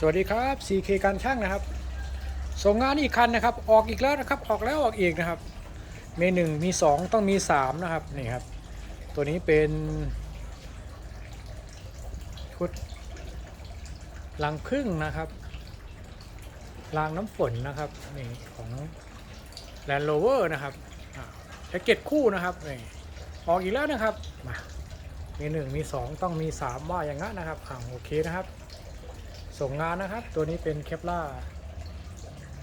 สวัสดีครับ CK การช่างนะครับ ส่งงานอีกคันนะครับ ออกอีกแล้วนะครับ ออกแล้วออกอีกนะครับ มีหนึ่งมีสองต้องมีสามนะครับ นี่ครับ ตัวนี้เป็นชุดหลังพึ่งนะครับรางน้ำฝนนะครับนี่ของ Land Rover นะครับแพ็กเกจคู่นะครับนี่ออกอีกแล้วนะครับ มา มีหนึ่งมีสองต้องมีสามว่าอย่างนั้นนะครับอ่าโอเคนะครับ ส่งงานนะครับ ตัวนี้เป็นเคปล่า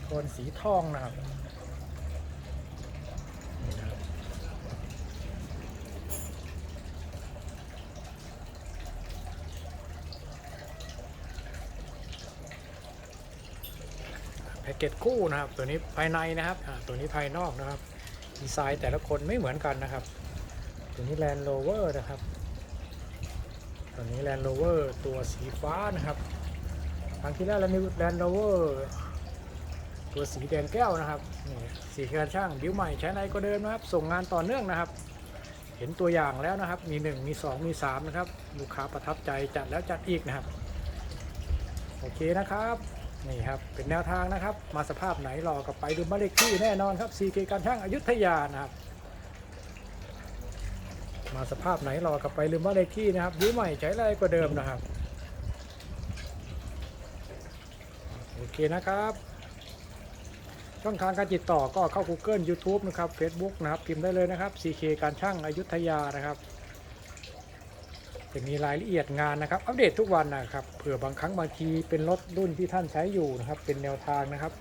โทนสีทองนะครับแพ็กเกจคู่นะครับ ตัวนี้ภายในนะครับตัวนี้ภายนอกนะครับ ดีไซน์แต่ละคนไม่เหมือนกันนะครับ ตัวนี้ Land Rover นะครับ ตัวนี้ Land Rover ตัวสีฟ้านะครับ ครั้งที่แล้วเรามี Land Rover ตัวสีแดงแก้วนะครับนี่สีการช่างบิ้วใหม่ใช้ในก็เดิมนะครับ ส่งงานต่อเนื่องนะครับ เห็นตัวอย่างแล้วนะครับ มี 1 มี 2 มี 3 นะครับ ลูกค้าประทับใจจัดแล้วจัดอีกนะครับ โอเคนะครับนี่ครับเป็นแนวทางนะครับ มาสภาพไหนรอกับไปดูบ้าเลขที่แน่นอนครับ CK การช่างอายุธยานะครับ มาสภาพไหนรอกับไปลืมบ้าเลขที่นะครับยื้อใหม่ใช้ไรกว่าเดิมนะครับ โอเคนะครับ ช่องทางการติดต่อก็เข้า Google YouTube นะครับ Facebook นะครับ พิมพ์ได้เลยนะครับ CK การช่างอายุธยานะครับจะมีรายละเอียดงานนะครับ อัปเดตทุกวันนะครับเผื่อบางครั้งบางทีเป็นรถรุ่นที่ท่านใช้อยู่นะครับ เป็นแนวทางนะครับ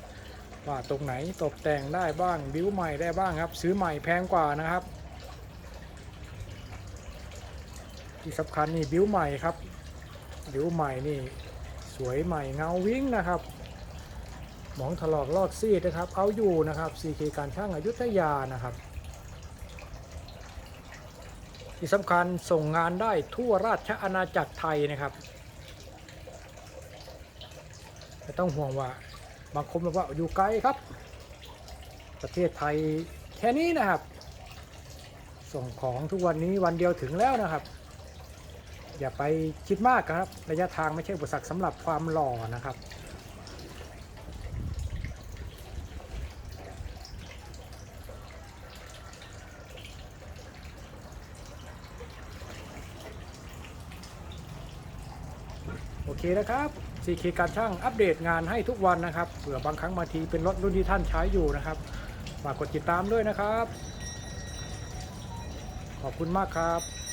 ว่าตรงไหนตกแต่งได้บ้างบิ้วใหม่ได้บ้างครับ ซื้อใหม่แพงกว่านะครับ ที่สำคัญนี่บิ้วใหม่ครับบิ้วใหม่นี่สวยใหม่เงาวิ่งนะครับ หมองถลอกลอกซีดนะครับ เอาอยู่นะครับ CK การช่างอายุทยานะครับ ที่สำคัญส่งงานได้ทั่วราชอาณาจักรไทยนะครับไม่ต้องห่วงว่าบางคนบอกว่าอยู่ไกลครับ ประเทศไทยแค่นี้นะครับ ส่งของทุกวันนี้วันเดียวถึงแล้วนะครับ อย่าไปคิดมากครับ ระยะทางไม่ใช่อุปสรรคสำหรับความหล่อนะครับ โอเคนะครับ CK การช่างอัปเดตงานให้ทุกวันนะครับเผื่อบางครั้งบางทีเป็นรถรุ่นที่ท่านใช้อยู่นะครับฝากกดติดตามด้วยนะครับ ขอบคุณมากครับ